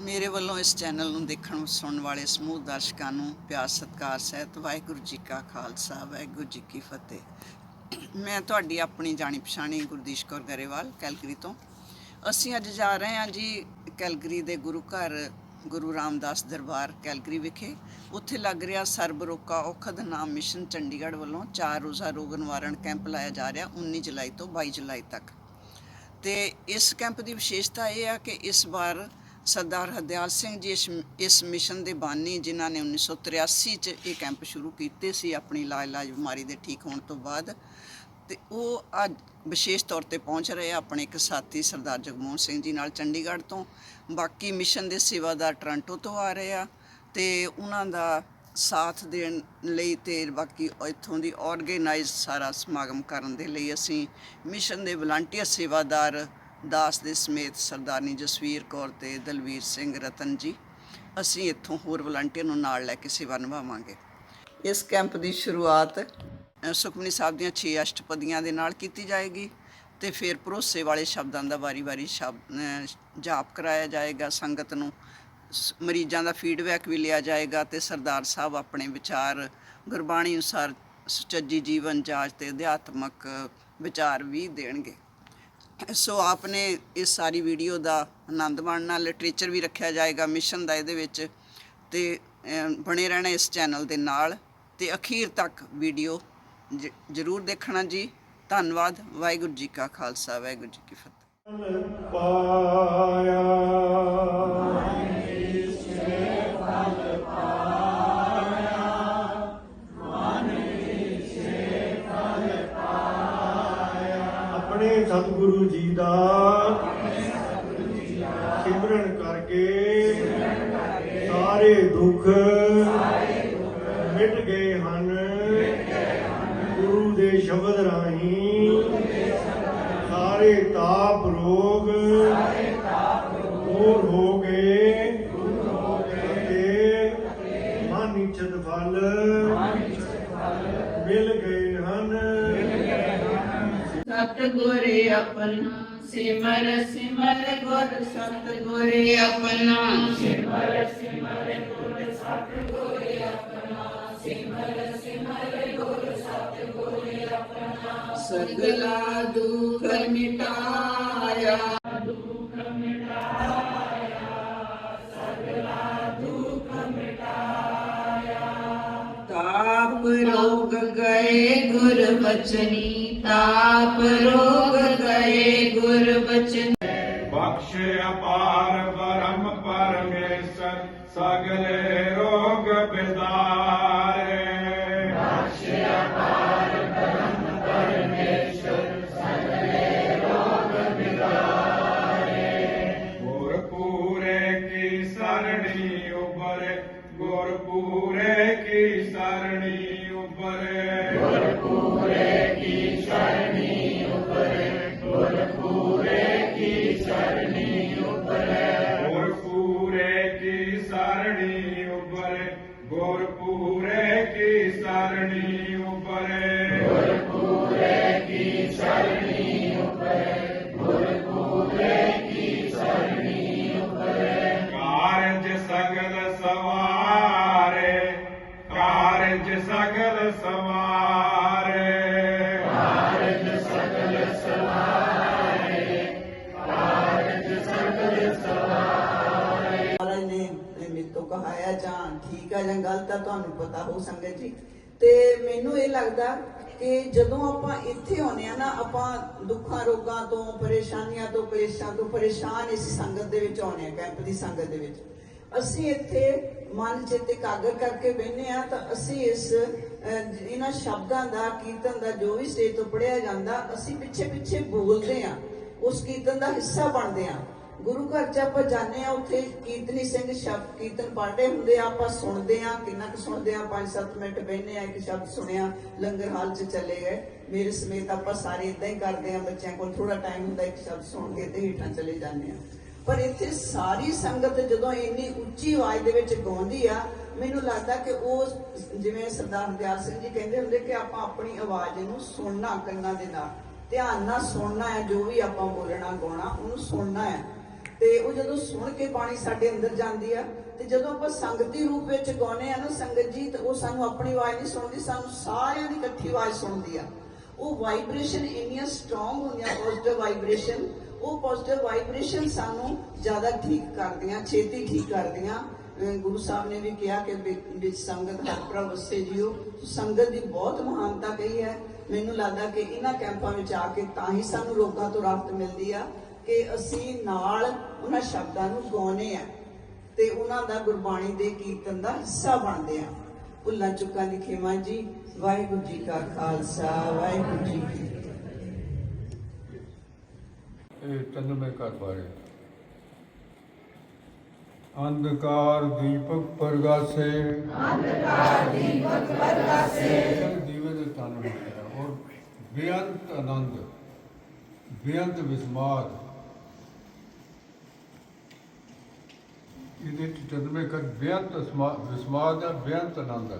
ਮੇਰੇ ਵੱਲੋਂ ਇਸ ਚੈਨਲ ਨੂੰ ਦੇਖਣ ਸੁਣਨ ਵਾਲੇ ਸਮੂਹ ਦਰਸ਼ਕਾਂ ਨੂੰ ਪਿਆਰ, ਸਤਿਕਾਰ, ਸਹਿਤ, ਵਾਹਿਗੁਰੂ ਜੀ ਕਾ ਖਾਲਸਾ, ਵਾਹਿਗੁਰੂ ਜੀ ਕੀ ਫਤਿਹ। ਮੈਂ ਤੁਹਾਡੀ ਆਪਣੀ ਜਾਣੀ ਪਛਾਣੀ ਗੁਰਦੀਸ਼ ਕੌਰ ਗਰੇਵਾਲ, ਕੈਲਗਰੀ ਤੋਂ। ਅਸੀਂ ਅੱਜ ਜਾ ਰਹੇ ਹਾਂ ਜੀ ਕੈਲਗਰੀ ਦੇ ਗੁਰੂ ਘਰ, ਗੁਰੂ ਰਾਮਦਾਸ ਦਰਬਾਰ ਕੈਲਗਰੀ ਵਿਖੇ। ਉੱਥੇ ਲੱਗ ਰਿਹਾ ਸਰਬ ਰੋਕਾ ਔਖਦ ਨਾਮ ਮਿਸ਼ਨ ਚੰਡੀਗੜ੍ਹ ਵੱਲੋਂ ਚਾਰ ਰੋਜ਼ਾ ਰੋਗ ਨਿਵਾਰਣ ਕੈਂਪ ਲਾਇਆ ਜਾ ਰਿਹਾ 19 ਜੁਲਾਈ ਤੋਂ 22 ਜੁਲਾਈ ਤੱਕ। ਤੇ ਇਸ ਕੈਂਪ ਦੀ ਵਿਸ਼ੇਸ਼ਤਾ ਇਹ ਆ ਕਿ ਇਸ ਵਾਰ ਸਰਦਾਰ ਹਰਦਿਆਲ ਸਿੰਘ ਜੀ ਇਸ ਇਸ ਮਿਸ਼ਨ ਦੇ ਬਾਨੀ, ਜਿਨ੍ਹਾਂ ਨੇ 1983 ਚ ਇਹ ਕੈਂਪ ਸ਼ੁਰੂ ਕੀਤੇ ਸੀ ਆਪਣੀ ਇਲਾਜ ਇਲਾਜ ਬਿਮਾਰੀ ਦੇ ਠੀਕ ਹੋਣ ਤੋਂ ਬਾਅਦ। ਤੇ ਉਹ ਅੱਜ ਵਿਸ਼ੇਸ਼ ਤੌਰ ਤੇ ਪਹੁੰਚ ਰਹੇ ਆ ਆਪਣੇ ਇੱਕ ਸਾਥੀ ਸਰਦਾਰ ਜਗਮੋਹਨ ਸਿੰਘ ਜੀ ਨਾਲ ਚੰਡੀਗੜ੍ਹ ਤੋਂ। ਬਾਕੀ ਮਿਸ਼ਨ ਦੇ ਸੇਵਾਦਾਰ ਟੋਰਾਂਟੋ ਤੋਂ ਆ ਰਹੇ ਆ ਤੇ ਉਹਨਾਂ ਦਾ ਸਾਥ ਦੇਣ ਲਈ ਤੇ ਬਾਕੀ ਇੱਥੋਂ ਦੀ ਆਰਗੇਨਾਈਜ਼ ਸਾਰਾ ਸਮਾਗਮ ਕਰਨ ਦੇ ਲਈ ਅਸੀਂ ਮਿਸ਼ਨ ਦੇ ਵਲੰਟੀਅਰ ਸੇਵਾਦਾਰ ਦਾਸ ਦੇ ਸਮੇਤ ਸਰਦਾਰਨੀ ਜਸਵੀਰ ਕੌਰ ਤੇ ਦਲਵੀਰ ਸਿੰਘ ਰਤਨ ਜੀ, ਅਸੀਂ ਇੱਥੋਂ ਹੋਰ ਵਲੰਟੀਅਰ ਨੂੰ ਨਾਲ ਲੈ ਕੇ ਸੇਵਾ ਨਿਭਾਵਾਂਗੇ। ਇਸ ਕੈਂਪ ਦੀ ਸ਼ੁਰੂਆਤ ਸੁਖਮਨੀ ਸਾਹਿਬ ਦੀਆਂ 6 ਅਸ਼ਟਪਦੀਆਂ ਦੇ ਨਾਲ ਕੀਤੀ ਜਾਏਗੀ ਤੇ ਫਿਰ ਭਰੋਸੇ ਵਾਲੇ ਸ਼ਬਦਾਂ ਦਾ ਵਾਰੀ-ਵਾਰੀ ਸ਼ਬਦ ਜਾਪ ਕਰਾਇਆ ਜਾਏਗਾ, ਸੰਗਤ ਨੂੰ ਮਰੀਜ਼ਾਂ ਦਾ ਫੀਡਬੈਕ ਵੀ ਲਿਆ ਜਾਏਗਾ ਤੇ ਸਰਦਾਰ ਸਾਹਿਬ ਆਪਣੇ ਵਿਚਾਰ, ਗੁਰਬਾਣੀ ਅਨੁਸਾਰ ਸੁਚੱਜੀ ਜੀਵਨ ਜਾਂਚ ਤੇ ਅਧਿਆਤਮਕ ਵਿਚਾਰ ਵੀ ਦੇਣਗੇ। ਸੋ ਆਪਨੇ ਇਸ ਸਾਰੀ ਵੀਡੀਓ ਦਾ ਆਨੰਦ ਮਾਣਨਾ ਲਿਟਰੇਚਰ ਵੀ ਰੱਖਿਆ ਜਾਏਗਾ ਮਿਸ਼ਨ ਦਾ ਇਹਦੇ ਵਿੱਚ ਤੇ ਬਣੇ ਰਹਿਣਾ ਇਸ ਚੈਨਲ ਦੇ ਨਾਲ ਤੇ ਅਖੀਰ ਤੱਕ ਵੀਡੀਓ ਜ- ਜ਼ਰੂਰ ਦੇਖਣਾ ਜੀ। ਧੰਨਵਾਦ, ਵਾਹਿਗੁਰੂ ਜੀ ਕਾ ਖਾਲਸਾ, ਵਾਹਿਗੁਰੂ ਜੀ ਕੀ ਫਤਿਹ। ਪਾਇਆ। ਦੁੱਖ ਮਿਟ ਗਏ ਹਨ। ਗੁਰੂ ਦੇ ਸ਼ਬਦ ਰਾਹੀਂ ਸਾਰੇ ਤਾਪ ਰੋਗ ਦੂਰ ਹੋ ਗਏ। ਤੇ ਮਨ ਇੱਛਤ ਫਲ ਮਿਲ ਗਏ ਹਨ। ਸਤਿਗੁਰ ਆਪਣਾ ਸਿਮਰ ਸਿਮਰ ਗੁਰ ਸਤਿਗੁਰ ਆਪਣਾ। ਸਿਮਰ ਸਿਮਰ ਸਗਲਾ ਦੁਖ ਮਿਟਾਇਆ ਦੁਖ ਮਿਟਾਇਆ ਸਗਲਾ ਦੁਖ ਮਿਟਾਇਆ ਤਾਪ ਰੋਗ ਗਏ ਗੁਰ ਬਚਨੀ ਤਾਪ ਰੋਗ ਗਏ ਗੁਰ ਬਚਨੀ ਬਖਸ਼ ਅਪਾਰ ਬ੍ਰਹਮ ਪਰਮੇਸ਼ਰ ਸਗਲੇ ਰੋਗ ਬਿਦਾਰੇ ਹੋ ਸੰਗਤ ਜੀ। ਤੇ ਮੈਨੂੰ ਇਹ ਲੱਗਦਾ ਕਿ ਜਦੋਂ ਆਪਾਂ ਇੱਥੇ ਆਉਂਦੇ ਆ ਨਾ, ਆਪਾਂ ਦੁੱਖਾਂ, ਰੋਗਾਂ ਤੋਂ, ਪਰੇਸ਼ਾਨੀਆਂ ਤੋਂ, ਕਲੇਸ਼ਾਂ ਤੋਂ ਪਰੇਸ਼ਾਨ ਇਸ ਸੰਗਤ ਦੇ ਵਿੱਚ ਆਉਂਦੇ ਆ ਕੈਂਪ ਦੀ ਸੰਗਤ ਦੇ ਵਿੱਚ। ਅਸੀਂ ਇੱਥੇ ਮਨ, ਚਿੱਤ ਇਕਾਗਰ ਕਰਕੇ ਬਹਿੰਦੇ ਆ ਤਾਂ ਅਸੀਂ ਇਸ ਇਹਨਾਂ ਸ਼ਬਦਾਂ ਦਾ, ਕੀਰਤਨ ਦਾ ਜੋ ਵੀ ਸਟੇਜ ਤੋਂ ਪੜਿਆ ਜਾਂਦਾ, ਅਸੀਂ ਪਿੱਛੇ ਪਿੱਛੇ ਬੋਲਦੇ ਆ ਉਸ ਕੀਰਤਨ ਦਾ ਹਿੱਸਾ ਬਣਦੇ ਆ ਗੁਰੂ ਘਰ ਚ ਆਪਾਂ ਜਾਂਦੇ ਆ ਉੱਥੇ ਕੀਰਤਨੀ ਸਿੰਘ ਸ਼ਬਦ ਕੀਰਤਨ ਪੜ੍ਹਦੇ ਹੁੰਦੇ ਆ, ਆਪਾਂ ਸੁਣਦੇ ਆ ਕਿੰਨਾ ਕੁ ਸੁਣਦੇ ਆ 5-7 ਮਿੰਟ ਬਹਿੰਦੇ ਆ ਇੱਕ ਸ਼ਬਦ ਸੁਣਿਆ, ਲੰਗਰ ਹਾਲ ਚ ਚਲੇ ਗਏ। ਮੇਰੇ ਸਮੇਤ ਆਪਾਂ ਸਾਰੇ ਇਦਾਂ ਹੀ ਕਰਦੇ ਆ ਬੱਚਿਆਂ ਕੋਲ ਥੋੜਾ ਟਾਈਮ ਹੁੰਦਾ, ਇੱਕ ਸ਼ਬਦ ਸੁਣ ਕੇ ਤੇ ਹੇਠਾਂ ਚਲੇ ਜਾਂਦੇ ਆ ਪਰ ਇੱਥੇ ਸਾਰੀ ਸੰਗਤ ਜਦੋਂ ਇੰਨੀ ਉੱਚੀ ਆਵਾਜ਼ ਦੇ ਵਿੱਚ ਗਾਉਂਦੀ ਆ, ਮੈਨੂੰ ਲੱਗਦਾ ਕਿ ਉਹ ਜਿਵੇਂ ਸਰਦਾਰ ਦਿਆਲ ਸਿੰਘ ਜੀ ਕਹਿੰਦੇ ਹੁੰਦੇ ਕਿ ਆਪਾਂ ਆਪਣੀ ਆਵਾਜ਼ ਨੂੰ ਸੁਣਨਾ, ਕੰਨਾਂ ਦੇ ਨਾਲ। ਧਿਆਨ ਨਾਲ ਸੁਣਨਾ ਹੈ, ਜੋ ਵੀ ਆਪਾਂ ਬੋਲਣਾ, ਗਾਉਣਾ, ਉਹਨੂੰ ਸੁਣਨਾ ਹੈ। ਤੇ ਉਹ ਜਦੋਂ ਸੁਣ ਕੇ ਬਾਣੀ ਸਾਡੇ ਅੰਦਰ ਜਾਂਦੀ ਆ, ਤੇ ਜਦੋਂ ਆਪਾਂ ਸੰਗਤੀ ਰੂਪ ਵਿੱਚ ਗਾਉਂਦੇ ਆ ਨਾ ਸੰਗਤ ਜੀ, ਤੇ ਉਹ ਸਾਨੂੰ ਆਪਣੀ ਆਵਾਜ਼ ਨਹੀਂ ਸੁਣਦੀ, ਸਾਨੂੰ ਸਾਰਿਆਂ ਦੀ ਇਕੱਠੀ ਆਵਾਜ਼ ਸੁਣਦੀ ਆ। ਉਹ ਵਾਈਬ੍ਰੇਸ਼ਨ ਇੰਨੀਆਂ ਸਟਰੋਂਗ ਹੁੰਦੀਆਂ ਪੋਜ਼ਿਟਿਵ ਵਾਈਬ੍ਰੇਸ਼ਨ ਉਹ ਪੋਜ਼ਿਟਿਵ ਵਾਈਬ੍ਰੇਸ਼ਨ ਸਾਨੂੰ ਜ਼ਿਆਦਾ ਠੀਕ ਕਰਦੀਆਂ, ਛੇਤੀ ਠੀਕ ਕਰਦੀਆਂ। ਗੁਰੂ ਸਾਹਿਬ ਨੇ ਵੀ ਕਿਹਾ ਕਿ ਵਿੱਚ ਸੰਗਤ ਹਰ ਪ੍ਰਭ ਵਸੇ ਜੀਓ। ਸੰਗਤ ਦੀ ਬਹੁਤ ਮਹਾਨਤਾ ਕਹੀ ਹੈ। ਮੈਨੂੰ ਲੱਗਦਾ ਕਿ ਇਹਨਾਂ ਕੈਂਪਾਂ ਵਿੱਚ ਆ ਕੇ ਤਾਂ ਹੀ ਸਾਨੂੰ ਰੋਗਾਂ ਤੋਂ ਰਾਹਤ ਮਿਲਦੀ ਆ। ਕਿ ਅਸੀਂ ਨਾਲ ਉਹਨਾਂ ਸ਼ਬਦਾਂ ਨੂੰ ਗਾਉਨੇ ਆ ਤੇ ਉਹਨਾਂ ਦਾ ਗੁਰਬਾਣੀ ਦੇ ਕੀਰਤਨ ਦਾ ਹਿੱਸਾ ਬਣਦੇ ਆ ਭੁੱਲਾਂ ਚੁੱਕਾਂ ਖੇਮਾ ਜੀ ਵਾਹਿਗੁਰੂ ਜੀ ਕਾ ਖਾਲਸਾ ਵਾਹਿਗੁਰੂ ਜੀ ਕੀ ਫਤਿਹ। ਇਹ ਚੰਦਮੇ ਘਰ ਬਾਰੇ। ਅੰਧਕਾਰ ਦੀਪਕ ਪ੍ਰਗਾਸੇ। ਅੰਧਕਾਰ ਦੀਪਕ ਪ੍ਰਗਾਸੇ। ਦੀਵੇ ਦੇ ਤਨ ਔਰ ਬੇਅੰਤ ਆਨੰਦ ਬੇਅੰਤ ਵਿਸਮਾਦ। ਇਹਦੇ ਚੰਦਮੇ ਘਰ ਬੇਅੰਤ ਸਮਾ- ਵਿਸਮਾਦ ਦਾ ਬੇਅੰਤ ਆਨੰਦ ਹੈ।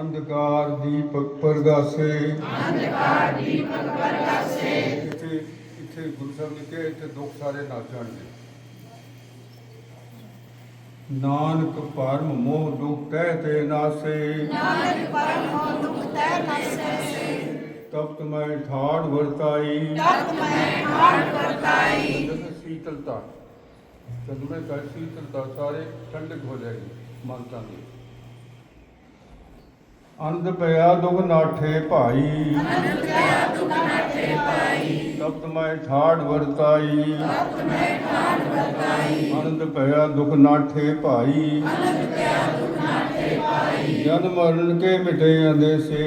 ਅੰਧਕਾਰ ਦੀਪਕ ਪ੍ਰਗਾਸੇ। ਇੱਥੇ ਇੱਥੇ ਗੁਰੂ ਸਾਹਿਬ ਨੇ ਕਿਹਾ ਇੱਥੇ ਦੁੱਖ ਸਾਰੇ ਨਾਚਣਗੇ ਨਾਨਕ ਪਰਮ ਮੋਹ ਦੁਖ ਤਹਿ ਤੇ ਨਾਸੇ। ਨਾਨਕ ਪਰਮ ਮੋਹ ਦੁਖ ਤਹਿ ਨਾਸੇ। ਤਪਤ ਮੈਂ ਠਾੜ ਵਰਤਾਈ। ਤਪਤ ਮੈਂ ਠਾੜ ਵਰਤਾਈ। जब मैं कैसी तो सारे ठंडक हो जाएगी मानता में ਅੰਧ ਪਿਆ ਦੁਖ ਨਾਠੇ ਭਾਈ। ਅੰਧ ਪਿਆ ਦੁਖ ਨਾਠੇ ਭਾਈ। ਤਪਤ ਮੈਂ ਠਾੜ ਵਰਤਾਈ। ਤਪਤ ਮੈਂ ਠਾੜ ਵਰਤਾਈ। ਅੰਧ ਪਿਆ ਦੁਖ ਨਾਠੇ ਭਾਈ। ਜਨ ਮਰਨ ਕੇ ਮਿਟੇ ਅੰਦੇਸੇ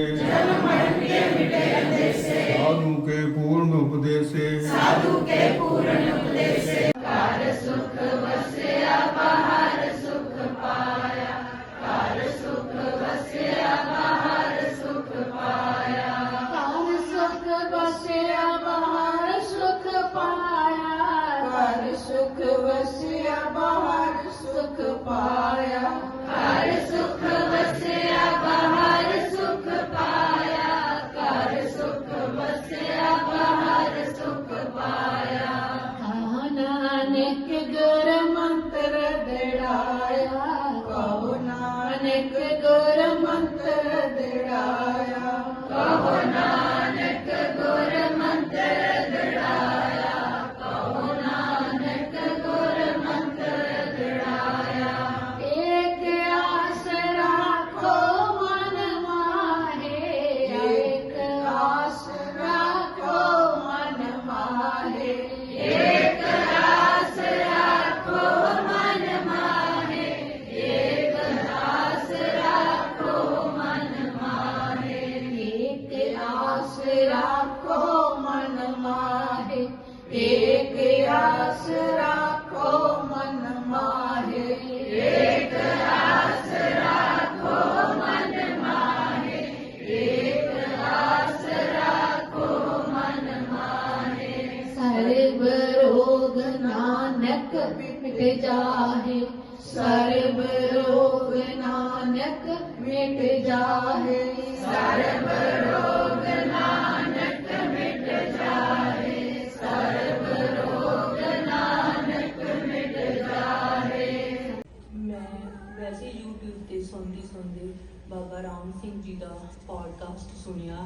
ਵੈਸੇ ਤੇ ਸੁਣਦੀ ਸੁਣਦੀ ਬਾਬਾ ਰਾਮ ਸਿੰਘ ਜੀ ਦਾ ਪੋਡਕਾਸਟ ਸੁਣਿਆ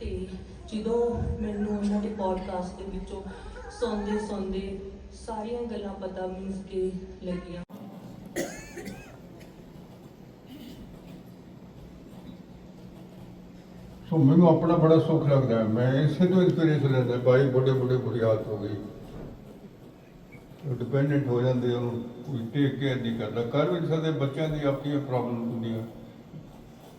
ਤੇ ਜਦੋਂ ਮੈਨੂੰ ਉਹਨਾਂ ਦੇ ਪੋਡਕਾਸਟ ਦੇ ਵਿੱਚੋਂ ਸੁਣਦੇ ਸੁਣਦੇ ਸਾਰੀਆਂ ਗੱਲਾਂ ਪਤਾ ਮੀਨਸ ਕੇ ਲੱਗੀਆਂ। ਸੋ ਮੈਨੂੰ ਆਪਣਾ ਬੜਾ ਸੁੱਖ ਲੱਗਦਾ ਮੈਂ ਇਸੇ ਤੋਂ ਇੰਸਪੀਰੇਸ਼ਨ ਲੈਂਦਾ ਬਾਈ ਬੁੱਢੇ ਬੁੱਢੇ ਬੁਰੀ ਹੋ ਗਈ। ਡਿਪੈਂਡੈਂਟ ਹੋ ਜਾਂਦੇ ਉਹਨੂੰ ਕੋਈ ਟੇਕ ਕੇਅਰ ਨਹੀਂ ਕਰਦਾ। ਕਰ ਵੀ ਨਹੀਂ ਸਕਦੇ ਬੱਚਿਆਂ ਦੀ ਆਪਣੀਆਂ ਪ੍ਰੋਬਲਮ ਹੁੰਦੀਆਂ।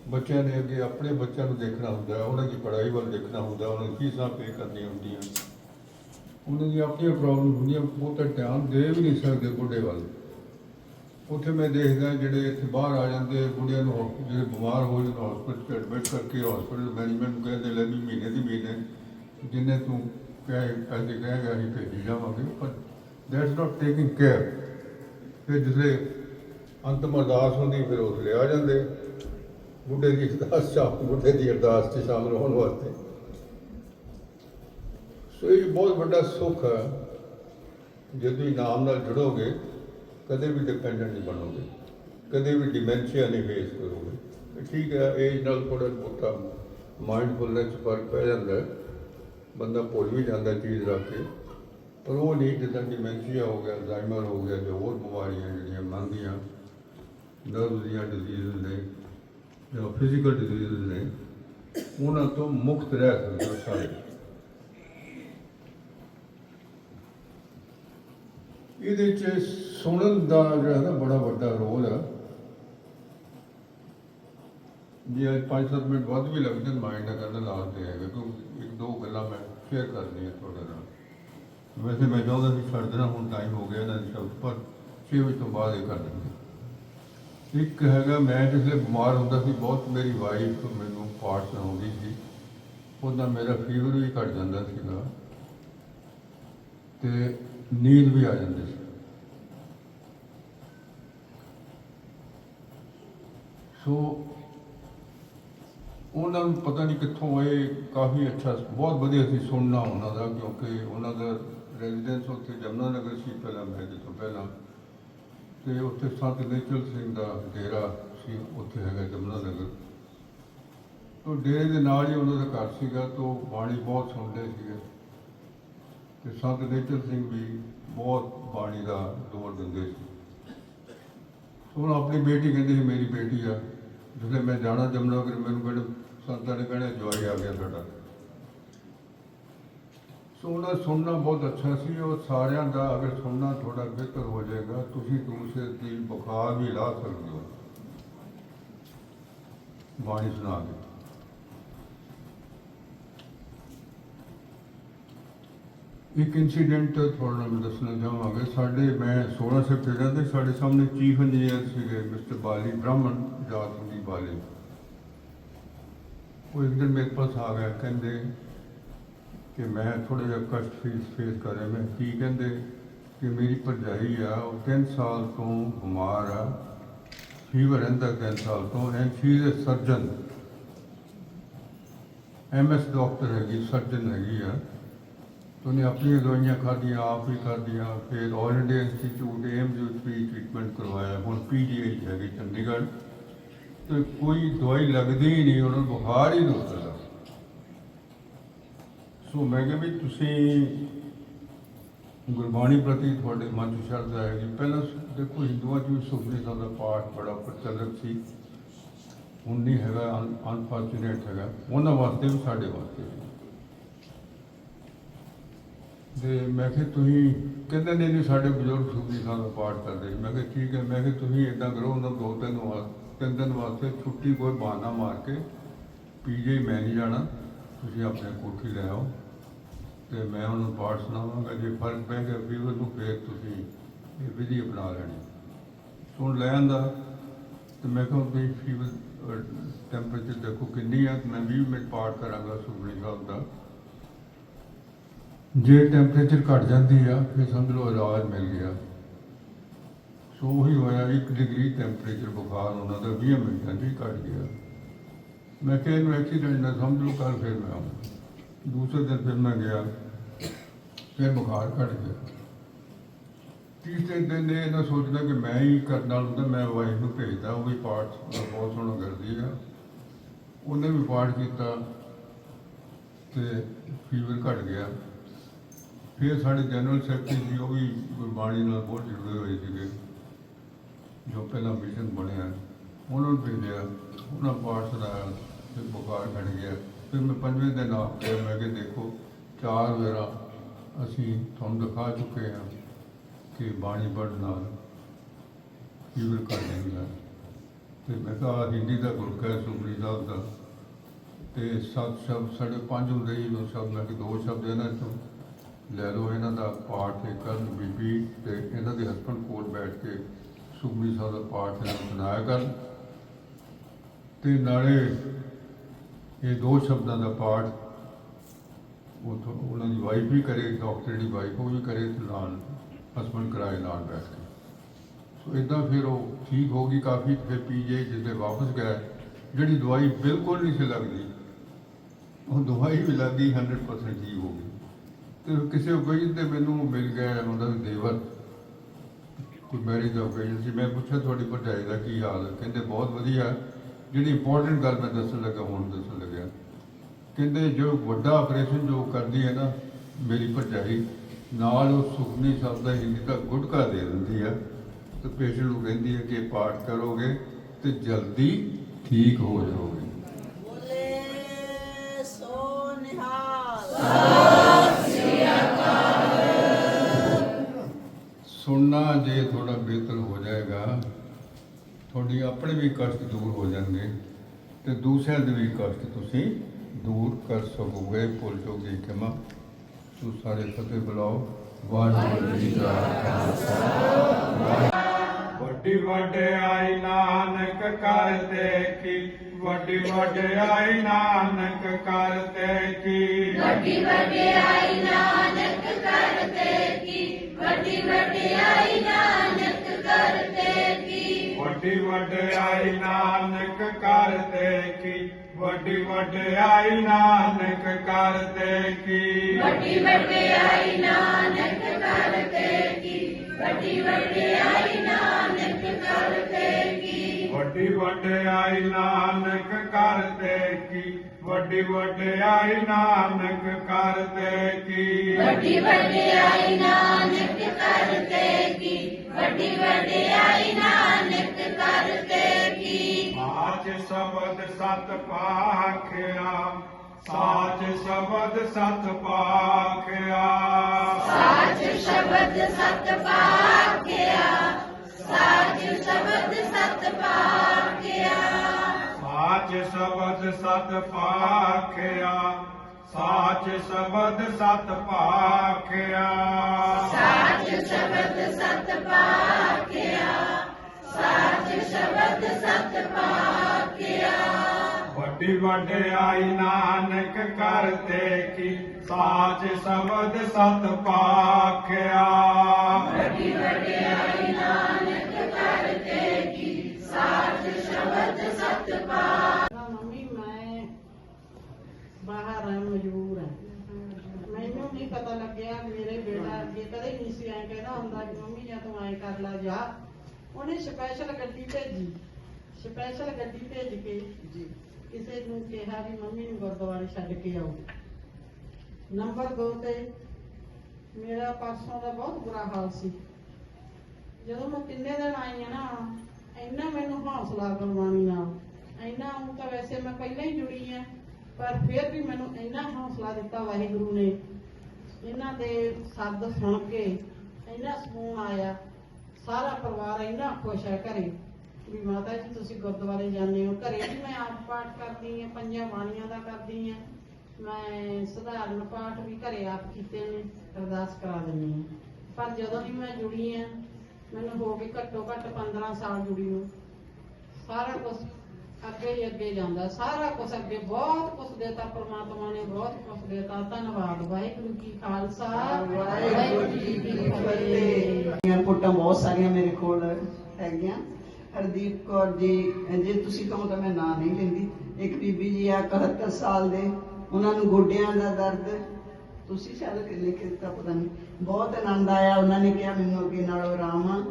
ਬੱਚਿਆਂ ਨੇ ਅੱਗੇ ਆਪਣੇ ਬੱਚਿਆਂ ਨੂੰ ਦੇਖਣਾ ਹੁੰਦਾ ਉਹਨਾਂ ਦੀ ਪੜ੍ਹਾਈ ਵੱਲ ਦੇਖਣਾ ਹੁੰਦਾ ਉਹਨਾਂ ਨੂੰ ਫੀਸਾਂ ਪੇ ਕਰਨੀਆਂ ਹੁੰਦੀਆਂ। ਉਹਨਾਂ ਦੀ ਆਪਣੀਆਂ ਪ੍ਰੋਬਲਮ ਹੁੰਦੀਆਂ, ਉਹ ਤਾਂ ਧਿਆਨ ਦੇ ਵੀ ਨਹੀਂ ਸਕਦੇ ਬੁੱਢੇ ਵੱਲ। ਉੱਥੇ ਮੈਂ ਦੇਖਦਾ ਜਿਹੜੇ ਇੱਥੇ ਬਾਹਰ ਆ ਜਾਂਦੇ ਬੁੱਢਿਆਂ ਨੂੰ ਹੌਸ- ਜਿਹੜੇ ਬਿਮਾਰ ਹੋ ਜਾਂਦੇ ਹਸਪੀਟਲ ਐਡਮਿਟ ਕਰਕੇ ਹਸਪੀਟਲ ਮੈਨੇਜਮੈਂਟ ਨੂੰ ਕਹਿੰਦੇ ਲੈ ਵੀ ਮਹੀਨੇ ਦੀ ਮਹੀਨੇ ਜਿੰਨੇ ਤੂੰ ਕਹੇ ਪੈਸੇ ਕਹੇਗਾ ਅਸੀਂ ਭੇਜੀ ਜਾਵਾਂਗੇ, ਪਰ ਦੈਟਸ ਨਾਟ ਟੇਕਿੰਗ ਕੇਅਰ ਫਿਰ ਜਿਸਲੇ ਅੰਤਮ ਅਰਦਾਸ ਹੁੰਦੀ, ਫਿਰ ਉਸ ਆ ਜਾਂਦੇ। ਬੁੱਢੇ ਦੀ ਅਰਦਾਸ ਚ ਬੁੱਢੇ ਦੀ ਅਰਦਾਸ 'ਚ ਸ਼ਾਮਲ ਹੋਣ ਵਾਸਤੇ। ਸੋ ਇਹ ਬਹੁਤ ਵੱਡਾ ਸੁੱਖ ਹੈ। ਜੇ ਤੁਸੀਂ ਨਾਮ ਨਾਲ ਜੁੜੋਗੇ, ਕਦੇ ਵੀ ਡਿਪੈਂਡੈਂਟ ਨਹੀਂ ਬਣੋਗੇ। ਕਦੇ ਵੀ ਡਿਮੈਂਸ਼ੀਆ ਨਹੀਂ ਫੇਸ ਕਰੋਗੇ। ਤੇ ਠੀਕ ਹੈ ਏਜ ਨਾਲ ਥੋੜਾ ਬਹੁਤਾ ਮਾਈਂਡਫੁਲਨੈਸ ਫ਼ਰਕ ਪੈ ਜਾਂਦਾ ਬੰਦਾ ਭੁੱਲ ਵੀ ਜਾਂਦਾ ਚੀਜ਼ ਰੱਖ ਕੇ। ਪਰ ਉਹ ਨਹੀਂ ਜਿੱਦਾਂ ਡਿਮੈਂਸ਼ੀਆ ਹੋ ਗਿਆ ਅਲਜ਼ਾਈਮਰ ਹੋ ਗਿਆ ਜਾਂ ਹੋਰ ਬਿਮਾਰੀਆਂ ਜਿਹੜੀਆਂ ਮਨ ਦੀਆਂ ਨਰਵ ਦੀਆਂ ਡਿਜ਼ੀਜ਼ ਨੇ ਜਾਂ ਫਿਜ਼ੀਕਲ ਡਿਜ਼ੀਜ਼ ਨੇ, ਉਹਨਾਂ ਤੋਂ ਮੁਕਤ ਰਹਿ ਸਕਦੇ ਹੋ ਸਾਰੇ। ਇਹਦੇ ਚ ਸੁਣਨ ਦਾ ਜਿਹੜਾ ਹੈ ਨਾ ਬੜਾ ਵੱਡਾ ਰੋਲ ਹੈ ਜੇ ਅੱਜ 5-7 ਮਿੰਟ ਵੱਧ ਵੀ ਲੱਗਦੇ ਨੇ ਮਾਈਂਡ ਦਾ ਕਰਨ ਲਾਉਂਦੇ ਹੈਗੇ, ਕਿਉਂਕਿ ਇੱਕ ਦੋ ਗੱਲਾਂ ਮੈਂ ਸ਼ੇਅਰ ਕਰਨੀਆਂ ਤੁਹਾਡੇ ਨਾਲ। ਵੈਸੇ ਮੈਂ ਚਾਹੁੰਦਾ ਸੀ ਛੱਡ ਦੇਣਾ, ਹੁਣ ਟਾਈਮ ਹੋ ਗਿਆ ਇਹਨਾਂ ਦੇ ਸ਼ਬਦ, ਪਰ 6 ਵਜੇ ਤੋਂ ਬਾਅਦ ਇਹ ਕਰ ਦਿੰਦੇ ਇੱਕ ਹੈਗਾ, ਮੈਂ ਜਿਸਲੇ ਬਿਮਾਰ ਹੁੰਦਾ ਸੀ, ਬਹੁਤ ਮੇਰੀ ਵਾਈਫ ਮੈਨੂੰ ਪਾਠ ਸੁਣਾਉਂਦੀ ਸੀ। ਉਹਦਾ ਮੇਰਾ ਫੀਵਰ ਵੀ ਘਟ ਜਾਂਦਾ ਸੀਗਾ ਤੇ ਨੀਂਦ ਵੀ ਆ ਜਾਂਦੀ ਸੀ। ਸੋ ਉਹਨਾਂ ਨੂੰ ਪਤਾ ਨਹੀਂ ਕਿੱਥੋਂ ਇਹ ਕਾਫੀ ਅੱਛਾ, ਬਹੁਤ ਵਧੀਆ ਸੀ ਸੁਣਨਾ ਉਹਨਾਂ ਦਾ, ਕਿਉਂਕਿ ਉਹਨਾਂ ਦਾ ਰੈਜ਼ੀਡੈਂਸ ਉੱਥੇ ਜਮਨਾ ਨਗਰ ਸੀ ਪਹਿਲਾਂ, ਮੈਂ ਤੋਂ ਪਹਿਲਾਂ। ਤੇ ਉੱਥੇ ਸੰਤ ਨੇਚਰ ਸਿੰਘ ਦਾ ਡੇਰਾ ਸੀ, ਉੱਥੇ ਹੈਗਾ ਜਮਨਾ ਨਗਰ ਤੋਂ ਡੇਰੇ ਦੇ ਨਾਲ ਹੀ ਉਹਨਾਂ ਦਾ ਘਰ ਸੀਗਾ, ਤੋਂ ਬਾਣੀ ਬਹੁਤ ਸੁਣਦੇ ਸੀਗੇ। ਤੇ ਸੰਤ ਨੇਚਰ ਸਿੰਘ ਵੀ ਬਹੁਤ ਬਾਣੀ ਦਾ ਦੌਰ ਦਿੰਦੇ ਸੀ। ਹੁਣ ਆਪਣੀ ਬੇਟੀ ਕਹਿੰਦੀ ਸੀ, ਮੇਰੀ ਬੇਟੀ ਆ, ਜਦੋਂ ਮੈਂ ਜਾਣਾ ਜਮਨਾ ਨਗਰ ਮੈਨੂੰ ਕਹਿੰਦੇ, ਸੰਤਾਂ ਨੇ ਕਹਿਣਾ, ਜਵਾਈ ਆ ਗਿਆ ਸਾਡਾ। ਸੋ ਉਹਨਾਂ ਸੁਣਨਾ ਬਹੁਤ ਅੱਛਾ ਸੀ, ਉਹ ਸਾਰਿਆਂ ਦਾ ਅਗਰ ਸੁਣਨਾ ਥੋੜਾ ਬਿਹਤਰ ਹੋ ਜਾਏਗਾ, ਤੁਸੀਂ ਦੂਸਰੇ ਦੀ ਬੁਖਾਰ ਵੀ ਲਾ ਸਕਦੇ ਹੋ। ਬਾਣੀ ਸੁਣਾ ਕੇ ਇੱਕ ਇਨਸੀਡੈਂਟ ਤੁਹਾਡੇ ਨਾਲ ਮੈਂ ਦੱਸਣਾ ਚਾਹਾਂਗਾ। ਸਾਡੇ ਮੈਂ 16 ਸੈਪਟੈਂਬਰ ਦੇ ਸਾਡੇ ਸਾਹਮਣੇ ਚੀਫ ਇੰਜੀਨੀਅਰ ਸੀਗੇ ਮਿਸਟਰ ਬਾਲੀ, ਬ੍ਰਾਹਮਣ ਜਾਤ ਦੀ ਬਾਲੀ। ਉਹ ਇੱਕ ਦਿਨ ਮੇਰੇ ਪਾਸ ਆ ਗਿਆ, ਕਹਿੰਦੇ ਕਿ ਮੈਂ ਥੋੜਾ ਜਿਹਾ ਕਸ਼ਟ ਫੇਸ ਫੇਸ ਕਰ ਰਿਹਾ। ਮੈਂ ਕੀ ਕਹਿੰਦੇ ਕਿ ਮੇਰੀ ਭਰਜਾਈ ਆ, ਉਹ 3 ਸਾਲ ਤੋਂ ਬਿਮਾਰ ਆ। ਫੀਵਰ ਰਹਿੰਦਾ 3 ਸਾਲ ਤੋਂ and she is a surgeon MS doctor ਹੈਗੀ ਸਰਜਨ ਹੈਗੀ ਆ। ਉਹਨੇ ਆਪਣੀਆਂ ਦਵਾਈਆਂ ਖਾਧੀਆਂ, ਆਪ ਹੀ ਖਾਧੀਆਂ, ਫਿਰ ਆਲ ਇੰਡੀਆ ਇੰਸਟੀਚਿਊਟ ਏਮਜ਼ ਵਿੱਚ ਵੀ ਟ੍ਰੀਟਮੈਂਟ ਕਰਵਾਇਆ। ਹੁਣ ਪੀਜੀਆਈ ਹੈਗੀ ਚੰਡੀਗੜ੍ਹ। ਤੇ ਕੋਈ ਦਵਾਈ ਲੱਗਦੀ ਹੀ ਨਹੀਂ, ਉਹਨਾਂ ਨੂੰ ਬੁਖਾਰ ਹੀ ਨਹੀਂ ਉਤਰਦਾ ਸੋ ਮੈਂ ਕਿਹਾ ਵੀ ਤੁਸੀਂ ਗੁਰਬਾਣੀ ਪ੍ਰਤੀ ਤੁਹਾਡੇ ਮਨ 'ਚ ਸ਼ਰਧਾ ਹੈ ਜੀ। ਪਹਿਲਾਂ ਦੇਖੋ, ਹਿੰਦੂਆਂ 'ਚ ਵੀ ਸੁਖਮਨੀ ਸਾਹਿਬ ਦਾ ਪਾਠ ਬੜਾ ਪ੍ਰਚਲਿਤ ਸੀ। ਹੁਣ ਨਹੀਂ ਹੈਗਾ ਅਨਫੋਰਚੂਨੇਟ ਹੈਗਾ। ਉਹਨਾਂ ਵਾਸਤੇ ਵੀ ਸਾਡੇ ਵਾਸਤੇ ਵੀ। ਤੇ ਮੈਂ ਕਿਹਾ ਤੁਸੀਂ ਕਹਿੰਦੇ ਨੇ ਨਹੀਂ ਸਾਡੇ ਬਜ਼ੁਰਗ ਸੁਖਮਨੀ ਸਾਹਿਬ ਦਾ ਪਾਠ ਕਰਦੇ ਸੀ। ਮੈਂ ਕਿਹਾ ਠੀਕ ਹੈ, ਮੈਂ ਕਿਹਾ ਤੁਸੀਂ ਇਦਾਂ ਕਰੋ, ਉਹਨਾਂ ਦੋ ਤਿੰਨ ਵਾਰ ਤਿੰਨ ਦਿਨ ਵਾਸਤੇ ਛੁੱਟੀ ਕੋਈ ਬਹਾਨਾ ਮਾਰ ਕੇ ਪੀਜੇ ਮੈਂ ਨਹੀਂ ਜਾਣਾ। ਤੁਸੀਂ ਆਪਣੇ ਕੋਠੀ ਲੈ ਆਓ ਤੇ ਮੈਂ ਉਹਨਾਂ ਨੂੰ ਪਾਠ ਸੁਣਾਵਾਂਗਾ। ਜੇ ਫ਼ਰਕ ਪੈ ਗਿਆ ਫੀਵਰ ਨੂੰ ਫੇਰ ਤੁਸੀਂ ਇਹ ਵਿਧੀ ਅਪਣਾ ਲੈਣੀ। ਸੁਣ ਲੈ ਆਂਦਾ ਤੇ ਮੈਂ ਕਿਹਾ ਵੀ ਫੀਵਰ ਟੈਂਪਰੇਚਰ ਦੇਖੋ ਕਿੰਨੀ ਆ ਮੈਂ 20 ਮਿੰਟ ਪਾਠ ਕਰਾਂਗਾ ਸੁਖਮਨੀ ਸਾਹਿਬ ਦਾ। ਜੇ ਟੈਂਪਰੇਚਰ ਘਟ ਜਾਂਦੀ ਆ, ਫਿਰ ਸਮਝ ਲਓ ਇਲਾਜ ਮਿਲ ਗਿਆ। ਸੋ ਉਹੀ ਹੋਇਆ 1 ਡਿਗਰੀ ਟੈਂਪਰੇਚਰ ਬੁਖਾਰ ਉਹਨਾਂ ਦਾ 20 ਮਿੰਟਾਂ 'ਚ ਹੀ ਘਟ ਗਿਆ। ਮੈਂ ਕਿਹਾ ਇਹਨੂੰ ਐਕਸੀਡੈਂਟ ਨਾ ਸਮਝ ਲਓ ਕੱਲ ਫਿਰ ਮੈਂ ਆਊਂ ਦੂਸਰੇ ਦਿਨ ਫਿਰ ਮੈਂ ਗਿਆ, ਫਿਰ ਬੁਖਾਰ ਘਟ ਗਿਆ। ਤੀਸਰੇ ਦਿਨ ਇਹ ਨਾ ਸੋਚਦਾ ਕਿ ਮੈਂ ਹੀ ਕਰਨ ਨਾਲ ਹੁੰਦਾ, ਮੈਂ ਵਾਈਫ ਨੂੰ ਭੇਜਦਾ, ਉਹ ਵੀ ਪਾਠ ਬਹੁਤ ਸੋਹਣਾ ਕਰਦੀ ਆ। ਉਹਨੇ ਵੀ ਪਾਠ ਕੀਤਾ ਤੇ ਫੀਵਰ ਘਟ ਗਿਆ। ਫਿਰ ਸਾਡੇ ਜਨਰਲ ਸੈਕਟਰੀ ਸੀ ਉਹ ਵੀ ਗੁਰਬਾਣੀ ਨਾਲ ਬਹੁਤ ਜੁੜੇ ਹੋਏ ਸੀਗੇ, ਜੋ ਪਹਿਲਾਂ ਮਿਸ਼ਨ ਬਣਿਆ। ਉਹਨਾਂ ਨੂੰ ਭੇਜਿਆ, ਉਹਨਾਂ ਪਾਠ ਸੁਣਾਇਆ ਫਿਰ ਬੁਖਾਰ ਘਟ ਗਿਆ। ਫਿਰ ਮੈਂ ਪੰਜਵੇਂ ਦਿਨ ਆ ਗਿਆ ਮੈਂ ਕਿ ਦੇਖੋ, ਚਾਰ ਵੇਰਾ ਅਸੀਂ ਤੁਹਾਨੂੰ ਦਿਖਾ ਚੁੱਕੇ ਹਾਂ ਕਿ ਬਾਣੀ ਪੜ੍ਹਨ ਨਾਲ ਫੀਵਰ ਘਟ ਜਾਂਦਾ ਤੇ ਮੈਂ ਕਿਹਾ ਹਿੰਦੀ ਦਾ ਗੁਰਕ ਹੈ ਸੁਖਮਨੀ ਸਾਹਿਬ ਦਾ। ਤੇ ਸੱਤ ਸ਼ਬਦ, ਸਾਡੇ ਪੰਜ ਹੁੰਦੇ ਹੀ ਦੋ ਸ਼ਬਦ, ਮੈਂ ਕਿ ਦੋ ਸ਼ਬਦ ਇਹਨਾਂ ਤੋਂ ਲੈ ਲਓ। ਇਹਨਾਂ ਦਾ ਪਾਠ ਇਹ ਕਰਨ, ਬੀਬੀ ਤੇ ਇਹਨਾਂ ਦੇ ਹਸਬੰਡ ਕੋਲ ਬੈਠ ਕੇ ਸੁਖਮਨੀ ਸਾਹਿਬ ਦਾ ਪਾਠ ਇਹਨਾਂ ਨੂੰ ਸੁਣਾਇਆ ਕਰਨ। ਤੇ ਨਾਲੇ ਇਹ ਦੋ ਸ਼ਬਦਾਂ ਦਾ ਪਾਠ ਉਹ ਉਹਨਾਂ ਦੀ ਵਾਈਫ ਵੀ ਕਰੇ, ਡਾਕਟਰ ਦੀ ਵਾਈਫ ਉਹ ਵੀ ਕਰੇ ਤੇ ਨਾਲ ਹਸਬੰਡ ਕਰਾਏ ਨਾਲ ਬੈਠ ਕੇ। ਸੋ ਇਦਾਂ ਫਿਰ ਉਹ ਠੀਕ ਹੋ ਗਈ ਕਾਫੀ ਫਿਰ ਪੀਜੇ ਜਿੱਦੇ ਵਾਪਸ ਗਏ ਜਿਹੜੀ ਦਵਾਈ ਬਿਲਕੁਲ ਨਹੀਂ ਸੀ ਲੱਗਦੀ, ਉਹ ਦਵਾਈ ਵੀ ਲੱਗੀ 100% ਠੀਕ ਹੋ ਗਈ। ਤੇ ਕਿਸੇ ਓਕੇਜਨ ਤੇ ਮੈਨੂੰ ਮਿਲ ਗਿਆ ਉਹਦਾ ਵੀ ਦੇਵਰ, ਕੋਈ ਮੈਰਿਜ ਦਾ ਓਕੇਜਨ ਸੀ। ਮੈਂ ਪੁੱਛਿਆ ਤੁਹਾਡੀ ਭਰਜਾਈ ਦਾ ਕੀ ਹਾਲ ਹੈ? ਕਹਿੰਦੇ ਬਹੁਤ ਵਧੀਆ। ਜਿਹੜੀ ਇੰਪੋਰਟੈਂਟ ਗੱਲ ਮੈਂ ਦੱਸਣ ਲੱਗਾ, ਹੁਣ ਦੱਸਣ ਲੱਗਿਆ। ਕਹਿੰਦੇ ਜੋ ਵੱਡਾ ਆਪਰੇਸ਼ਨ ਜੋ ਕਰਦੀ ਹੈ ਨਾ, ਮੇਰੀ ਭਰਜਾਈ, ਨਾਲ ਉਹ ਸੁਖਨੀ ਸਾਹਿਬ ਦਾ ਹਿੰਦੀ ਦਾ ਗੁਟਕਾ ਦੇ ਦਿੰਦੀ ਆ, ਤੇ ਪੇਸ਼ੈਂਟ ਨੂੰ ਕਹਿੰਦੀ ਹੈ ਕਿ ਪਾਠ ਕਰੋਗੇ ਤੇ ਜਲਦੀ ਠੀਕ ਹੋ ਜਾਓਗੇ। ਬੋਲੇ ਸੋ ਨਿਹਾਲ। ਤੁਹਾਡੀ ਆਪਣੇ ਵੀ ਕਸ਼ਟ ਦੂਰ ਹੋ ਜਾਣਗੇ ਤੇ ਦੂਸਰਿਆਂ ਦੇ ਵੀ ਕਸ਼ਟ ਤੁਸੀਂ ਦੂਰ ਕਰ ਸਕੋਗੇ। ਭੁੱਲ ਚੁੱਕੀ ਖਿਮਾ। ਤੂੰ ਸਾਰੇ ਫਤਿਹ ਬੁਲਾਓ। ਵਾਹਿਗੁਰੂ ਜੀ ਕਾ ਖਾਲਸਾ। ਵੱਡੀ ਵਡਿਆਈ ਨਾਨਕ ਕਰਤੇ ਕੀ ਵੱਡੀ ਵਡਿਆਈ ਨਾਨਕ ਕਰਤੇ ਕੀ ਵੱਡੀ ਵਡਿਆਈ ਨਾਨਕ ਕਰਤੇ ਕੀ ਵੱਡੀ ਵਡਿਆਈ ਨਾਨਕ ਕਰਤੇ ਕੀ ਵੱਡੀ ਵਡਿਆਈ ਨਾਨਕ ਕਰਤੇ ਕੀ? ਵੱਡੀ ਵਡਿਆਈ ਨਾਨਕ ਕਰਤੇ ਕੀ? ਵੱਡੀ ਵਡਿਆਈ ਨਾਨਕ ਕਰਤੇ ਕੀ? ਵੱਡੀ ਵਡਿਆਈ ਨਾਨਕ ਕਰਤੇ ਕੀ? ਵੱਡੀ ਵਡਿਆਈ ਨਾਨਕ ਕਰਤੇ ਕੀ? ਵੱਡੀ ਵਡਿਆਈ ਨਾਨਕ ਕਰਤੇ ਕੀ? ਵੱਡੀ ਵਡਿਆਈ ਨਾਨਕ ਕਰਤੇ ਕੀ? ਵੱਡੀ ਵਡਿਆਈ ਨਾਨਕ ਕਰਤੇ ਕੀ। ਸਾਚ ਸ਼ਬਦ ਸਤ ਪਾਖਿਆ ਸਾਚ ਸ਼ਬਦ ਸਤ ਪਾਖਿਆ। ਸਾਚ ਸ਼ਬਦ ਸਤ ਪਾਖਿਆ ਸਾਚ ਸ਼ਬਦ ਸਤ ਪਾਖਿਆ। ਸਾਚ ਸ਼ਬਦ ਸਤ ਪਾਖਿਆ ਸਾਚ ਸ਼ਬਦ ਸਤ ਪਾਖਿਆ। ਸਾਚ ਸ਼ਬਦ ਸਤ ਪਾਖਿਆ। ਸਾਚ ਸ਼ਬਦ ਸਤ ਪਾਖਿਆ। ਵੱਡੀ ਵਡਿਆਈ ਨਾਨਕ ਕਰਤੇ ਕੀ ਸਾਚ ਸ਼ਬਦ ਸਤ ਪਾਖਿਆ। ਵੱਡੀ ਵਡਿਆਈ ਆ ਮਜਬੂਰ ਆ। ਮੈਨੂੰ ਨਹੀਂ ਪਤਾ ਲੱਗਿਆ ਮੇਰੇ ਬੇਟਾ ਅੱਗੇ ਕਦੇ ਨਹੀਂ ਸੀ ਐਂ ਕਹਿੰਦਾ ਹੁੰਦਾ ਕਿ ਮੰਮੀ ਜਾਂ ਤੂੰ ਐਂ ਕਰ ਲੈ ਜਾ। ਉਹਨੇ ਸਪੈਸ਼ਲ ਗੱਡੀ ਭੇਜੀ। ਸਪੈਸ਼ਲ ਗੱਡੀ ਭੇਜ ਕੇ ਜੀ। ਕਿਸੇ ਨੂੰ ਕਿਹਾ ਵੀ ਮੰਮੀ ਨੂੰ ਗੁਰਦੁਆਰੇ ਛੱਡ ਕੇ ਆਓ। ਨੰਬਰ 2 ਤੇ ਮੇਰਾ ਪਰਸੋਂ ਦਾ ਬਹੁਤ ਬੁਰਾ ਹਾਲ ਸੀ। ਜਦੋਂ ਮੈਂ ਤਿੰਨੇ ਦਿਨ ਆਈ ਆ ਨਾ ਇੰਨਾ ਮੈਨੂੰ ਹੌਸਲਾ ਗੁਰਬਾਣੀ ਨਾਲ ਇੰਨਾ ਹੁਣ ਤਾਂ ਵੈਸੇ ਮੈਂ ਪਹਿਲਾਂ ਹੀ ਜੁੜੀ ਆ। ਪਰ ਫਿਰ ਵੀ ਮੈਨੂੰ ਇੰਨਾ ਹੌਸਲਾ ਦਿੱਤਾ ਵਾਹਿਗੁਰੂ ਨੇ। ਇਹਨਾਂ ਦੇ ਸ਼ਬਦ ਸੁਣ ਕੇ ਇੰਨਾ ਸਕੂਨ ਆਇਆ। ਸਾਰਾ ਪਰਿਵਾਰ ਇੰਨਾ ਖੁਸ਼ ਹੈ ਘਰੇ ਵੀ ਮਾਤਾ ਜੀ, ਤੁਸੀਂ ਗੁਰਦੁਆਰੇ ਜਾਂਦੇ ਹੋ। ਘਰੇ ਵੀ ਮੈਂ ਆਪ ਪਾਠ ਕਰਦੀ ਆ ਪੰਜਾਂ ਬਾਣੀਆਂ ਦਾ ਕਰਦੀ ਆ ਮੈਂ ਸਧਾਰਨ ਪਾਠ ਵੀ ਘਰੇ ਆਪ ਕੀਤੇ ਨੇ, ਅਰਦਾਸ ਕਰਾ ਦਿੰਦੀ ਆ ਪਰ ਜਦੋਂ ਵੀ ਮੈਂ ਜੁੜੀ ਆ ਮੈਨੂੰ ਹੋ ਗਏ ਘੱਟੋ ਘੱਟ 15 ਸਾਲ ਜੁੜੀ ਨੂੰ। ਸਾਰਾ ਕੁਝ ਅੱਗੇ ਹੀ ਅੱਗੇ ਜਾਂਦਾ। ਸਾਰਾ ਕੁਝ ਅੱਗੇ, ਬਹੁਤ ਕੁਝ ਦੇਤਾ ਪ੍ਰਮਾਤਮਾ ਨੇ, ਬਹੁਤ ਕੁਝ ਦੇਤਾ। ਧੰਨਵਾਦ, ਵਾਹਿਗੁਰੂ ਜੀ ਖਾਲਸਾ। ਵਾਹਿਗੁਰੂ ਜੀ ਕੀ ਫਤਿਹ। ਮੇਰੀਆਂ ਬਹੁਤ ਸਾਰੀਆਂ ਮੇਰੇ ਕੋਲ ਹੈਗੀਆਂ। ਹਰਦੀਪ ਕੌਰ ਜੀ, ਜੇ ਤੁਸੀਂ ਕਹੋ ਤਾਂ ਮੈਂ ਨਾਂ ਨਹੀਂ ਲੈਂਦੀ। ਇੱਕ ਬੀਬੀ ਜੀ ਆ 71 ਸਾਲ ਦੇ। ਉਹਨਾਂ ਨੂੰ ਗੋਡਿਆਂ ਦਾ ਦਰਦ। ਤੁਸੀਂ ਸ਼ਾਇਦ ਕਿੰਨੇ ਲਿਖ ਪਤਾ ਨਹੀਂ। ਬਹੁਤ ਆਨੰਦ ਆਇਆ। ਉਹਨਾਂ ਨੇ ਕਿਹਾ, ਮੈਨੂੰ ਅੱਗੇ ਨਾਲੋਂ ਆਰਾਮ ਆ।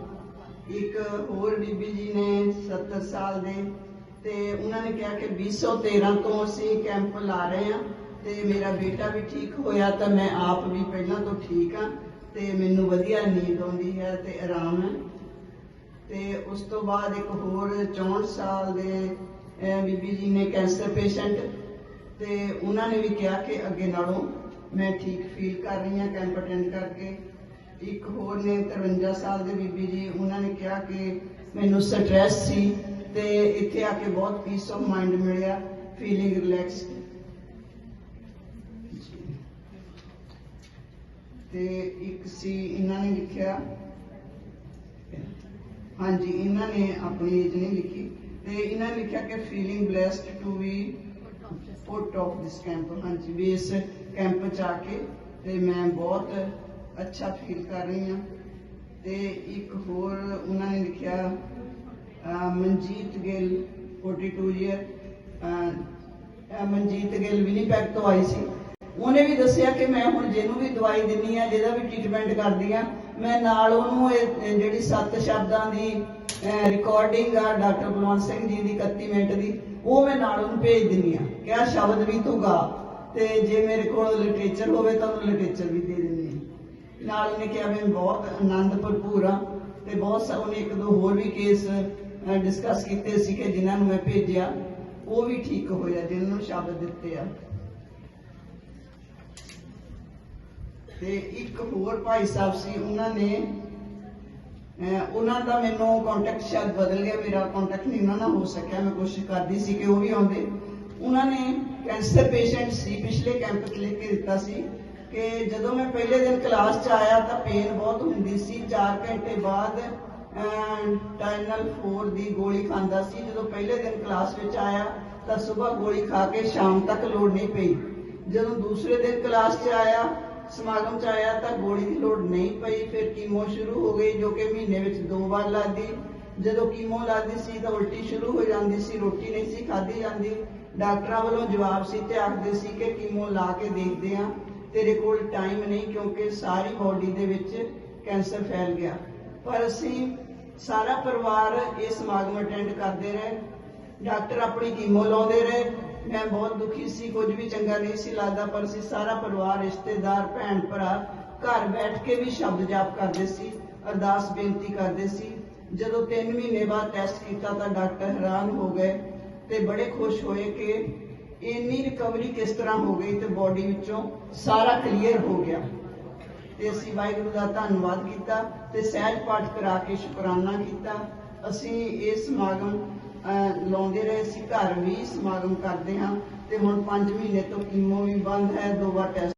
ਇੱਕ ਹੋਰ ਬੀਬੀ ਜੀ ਨੇ 70 ਸਾਲ ਦੇ। ਤੇ ਉਹਨਾਂ ਨੇ ਕਿਹਾ ਕਿ 2013 ਤੋਂ ਅਸੀਂ ਕੈਂਪ ਲਾ ਰਹੇ ਹਾਂ ਤੇ ਮੇਰਾ ਬੇਟਾ ਵੀ ਠੀਕ ਹੋਇਆ ਤਾਂ ਮੈਂ ਆਪ ਵੀ ਪਹਿਲਾਂ ਤੋਂ ਠੀਕ ਆ ਤੇ ਮੈਨੂੰ ਵਧੀਆ ਨੀਂਦ ਆਉਂਦੀ ਹੈ ਤੇ ਆਰਾਮ ਹੈ। ਤੇ ਉਸ ਤੋਂ ਬਾਅਦ ਇੱਕ ਹੋਰ 64 ਸਾਲ ਦੇ ਬੀਬੀ ਜੀ ਨੇ ਕੈਂਸਰ ਪੇਸ਼ੈਂਟ ਤੇ ਉਹਨਾਂ ਨੇ ਵੀ ਕਿਹਾ ਕਿ ਅੱਗੇ ਨਾਲੋਂ ਮੈਂ ਠੀਕ ਫੀਲ ਕਰ ਰਹੀ ਹਾਂ ਕੈਂਪ ਅਟੈਂਡ ਕਰਕੇ। ਇੱਕ ਹੋਰ ਨੇ 53 ਸਾਲ ਦੇ ਬੀਬੀ ਜੀ, ਉਹਨਾਂ ਨੇ ਕਿਹਾ ਕਿ ਮੈਨੂੰ ਸਟ੍ਰੈਸ ਸੀ ਤੇ ਇੱਥੇ ਆ ਕੇ ਬਹੁਤ ਪੀਸ ਆਫ ਮਾਈਂਡ ਮਿਲਿਆ ਫੀਲਿੰਗ ਰਿਲੈਕਸਡ ਤੇ ਇੱਕ ਸੀ, ਇਹਨਾਂ ਨੇ ਲਿਖਿਆ। ਹਾਂਜੀ, ਇਹਨਾਂ ਨੇ ਆਪਣੀ ਏਜ ਨਹੀਂ ਲਿਖੀ। ਤੇ ਇਹਨਾਂ ਨੇ ਲਿਖਿਆ ਕਿ feeling blessed to be put of this camp ਹਾਂਜੀ, ਵੀ ਇਸ ਕੈਂਪ ਚ ਆ ਕੇ ਤੇ ਮੈਂ ਬਹੁਤ ਅੱਛਾ ਫੀਲ ਕਰ ਰਹੀ ਹਾਂ। ਤੇ ਇੱਕ ਹੋਰ ਉਹਨਾਂ ਨੇ ਲਿਖਿਆ ਮਨਜੀਤ ਗਿੱਲ 42 ਈਅਰ ਮਨਜੀਤ ਗਿੱਲ ਵਿਨੀਪੈਗ ਤੋਂ ਆਈ ਸੀ। ਉਹਨੇ ਵੀ ਦੱਸਿਆ ਕਿ ਮੈਂ ਹੁਣ ਜਿਹਨੂੰ ਵੀ ਦਵਾਈ ਦਿੰਨੀ ਆ, ਜਿਹਦਾ ਵੀ ਟ੍ਰੀਟਮੈਂਟ ਕਰਦੀ ਆ, ਮੈਂ ਨਾਲ ਉਹਨੂੰ ਇਹ ਜਿਹੜੀ ਸੱਤ ਸ਼ਬਦਾਂ ਦੀ ਰਿਕਾਰਡਿੰਗ ਆ ਡਾਕਟਰ ਬਲਵੰਤ ਸਿੰਘ ਜੀ ਦੀ 31 ਮਿੰਟ ਦੀ, ਉਹ ਮੈਂ ਨਾਲ ਉਹਨੂੰ ਭੇਜ ਦਿੰਨੀ ਆ। ਕਿਹਾ ਸ਼ਬਦ ਵੀ ਤੂੰ ਗਾ। ਤੇ ਜੇ ਮੇਰੇ ਕੋਲ ਲਿਟਰੇਚਰ ਹੋਵੇ ਤਾਂ ਉਹਨੂੰ ਲਿਟਰੇਚਰ ਵੀ ਦੇ ਦਿੰਦੀ ਆ। ਨਾਲ ਉਹਨੇ ਕਿਹਾ ਮੈਂ ਬਹੁਤ ਆਨੰਦ ਭਰਪੂਰ ਆ, ਤੇ ਬਹੁਤ ਸਾ, ਉਹਨੇ ਇੱਕ ਦੋ ਹੋਰ ਵੀ ਕੇਸ ਡਿਸਕਸ ਕੀਤੇ ਸੀ ਕਿ ਜਿਨ੍ਹਾਂ ਨੂੰ ਮੈਂ ਭੇਜਿਆ, ਉਹ ਵੀ ਠੀਕ ਹੋਇਆ, ਜਿਨ੍ਹਾਂ ਨੂੰ ਸ਼ਬਦ ਦਿੱਤੇ ਆ। ਤੇ ਇੱਕ ਹੋਰ ਭਾਈ ਸਾਹਿਬ ਸੀ, ਉਹਨਾਂ ਨੇ ਉਹਨਾਂ ਦਾ ਮੈਨੂੰ ਕੰਟੈਕਟ ਸ਼ਾਇਦ ਬਦਲ ਗਿਆ, ਮੇਰਾ ਕੰਟੈਕਟ ਨਹੀਂ ਉਹਨਾਂ ਨਾਲ ਹੋ ਸਕਿਆ, ਮੈਂ ਕੋਸ਼ਿਸ਼ ਕਰਦੀ ਸੀ ਕਿ ਉਹ ਵੀ ਆਉਂਦੇ। ਉਹਨਾਂ ਨੇ ਕੈਂਸਰ ਪੇਸ਼ੈਂਟ ਸੀ, ਪਿਛਲੇ ਕੈਂਪ 'ਚ ਲਿਖ ਕੇ ਦਿੱਤਾ ਸੀ ਕਿ ਜਦੋਂ ਮੈਂ ਪਹਿਲੇ ਦਿਨ ਕਲਾਸ 'ਚ ਆਇਆ ਤਾਂ ਪੇਨ ਬਹੁਤ ਹੁੰਦੀ ਸੀ 4 ਘੰਟੇ ਬਾਅਦ ਟਾਈਨਲ 4 ਦੀ ਗੋਲੀ ਖਾਂਦਾ ਸੀ। ਜਦੋਂ ਪਹਿਲੇ ਦਿਨ ਕਲਾਸ ਵਿੱਚ ਆਇਆ, ਤਾਂ ਸਵੇਰ ਗੋਲੀ ਖਾ ਕੇ ਸ਼ਾਮ ਤੱਕ ਲੋੜ ਨਹੀਂ ਪਈ। ਜਦੋਂ ਦੂਸਰੇ ਦਿਨ ਕਲਾਸ 'ਚ ਆਇਆ, ਸਮਾਗਮ 'ਚ ਆਇਆ, ਤਾਂ ਗੋਲੀ ਦੀ ਲੋੜ ਨਹੀਂ ਪਈ। ਫਿਰ ਕੀਮੋ ਸ਼ੁਰੂ ਹੋ ਗਈ, ਜੋ ਕਿ ਮਹੀਨੇ ਵਿੱਚ ਦੋ ਵਾਰ ਲੱਗਦੀ। ਜਦੋਂ ਕੀਮੋ ਲੱਗਦੀ ਸੀ, ਤਾਂ ਉਲਟੀ ਸ਼ੁਰੂ ਹੋ ਜਾਂਦੀ ਸੀ। ਰੋਟੀ ਨਹੀਂ ਸੀ, ਖਾਧੀ ਜਾਂਦੀ। ਡਾਕਟਰਾਂ ਵੱਲੋਂ ਜਵਾਬ ਸੀ ਤੇ ਆਖਦੇ ਸੀ ਕਿ ਕੀਮੋ ਲਾ ਕੇ ਦੇਖਦੇ ਆ ਤੇਰੇ ਕੋਲ ਟਾਈਮ ਨਹੀਂ, ਕਿਉਂਕਿ ਸਾਰੀ ਬਾਡੀ ਦੇ ਵਿੱਚ ਕੈਂਸਰ ਫੈਲ ਗਿਆ। ਪਰ ਅਸੀਂ ਸਾਰਾ ਪਰਿਵਾਰ ਇਹ ਸਮਾਗਮ ਅਟੈਂਡ ਕਰਦੇ ਰਹੇ। ਡਾਕਟਰ ਆਪਣੀ ਕੀਮੋ ਲਾਉਂਦੇ ਰਹੇ। ਮੈਂ ਬਹੁਤ ਦੁਖੀ ਸੀ, ਕੁਝ ਵੀ ਚੰਗਾ ਨਹੀਂ ਸੀ ਲੱਗਦਾ, ਪਰ ਅਸੀਂ ਸਾਰਾ ਪਰਿਵਾਰ, ਰਿਸ਼ਤੇਦਾਰ, ਭੈਣ ਭਰਾ ਘਰ ਬੈਠ ਕੇ ਵੀ ਸ਼ਬਦ ਜਾਪ ਕਰਦੇ ਸੀ, ਅਰਦਾਸ ਬੇਨਤੀ ਕਰਦੇ ਸੀ। ਜਦੋਂ 3 ਮਹੀਨੇ ਬਾਅਦ ਟੈਸਟ ਕੀਤਾ ਤਾਂ ਡਾਕਟਰ ਹੈਰਾਨ ਹੋ ਗਏ ਤੇ ਬੜੇ ਖੁਸ਼ ਹੋਏ ਕਿ ਇੰਨੀ ਰਿਕਵਰੀ ਕਿਸ ਤਰ੍ਹਾਂ ਹੋ ਗਈ ਤੇ ਬਾਡੀ ਵਿੱਚੋਂ ਸਾਰਾ ਕਲੀਅਰ ਹੋ ਗਿਆ। ਤੇ ਅਸੀਂ ਵਾਹਿਗੁਰੂ ਦਾ ਧੰਨਵਾਦ ਕੀਤਾ ਤੇ ਸਹਿਜ ਪਾਠ ਕਰਾ ਕੇ ਸ਼ੁਕਰਾਨਾ ਕੀਤਾ। ਅਸੀਂ ਇਹ ਸਮਾਗਮ ਅਹ, ਲਾਉਂਦੇ ਰਹੇ ਸੀ ਘਰ ਵੀ ਸਮਾਗਮ ਕਰਦੇ ਹਾਂ ਤੇ ਹੁਣ 5 ਮਹੀਨੇ ਤੋਂ ਕੀਮੋ ਵੀ ਬੰਦ ਹੈ ਦੋ ਵਾਰ ਟੈਸਟ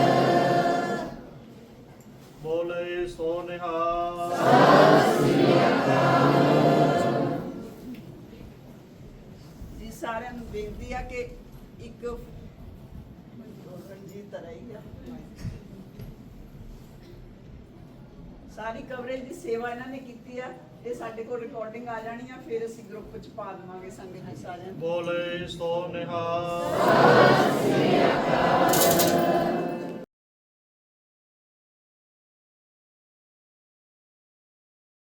ਇਹ ਸਾਡੇ ਕੋਲ ਰਿਕਾਰਡਿੰਗ ਆ ਜਾਣੀ ਆ ਫਿਰ ਅਸੀਂ ਗਰੁੱਪ ਚ ਪਾ ਦੇਵਾਂਗੇ ਸੰਗਤ ਜੀ ਸਾਰਿਆਂ ਬੋਲੇ ਸੋ ਨਿਹਾਲ। ਸਤਿ ਸ੍ਰੀ ਅਕਾਲ।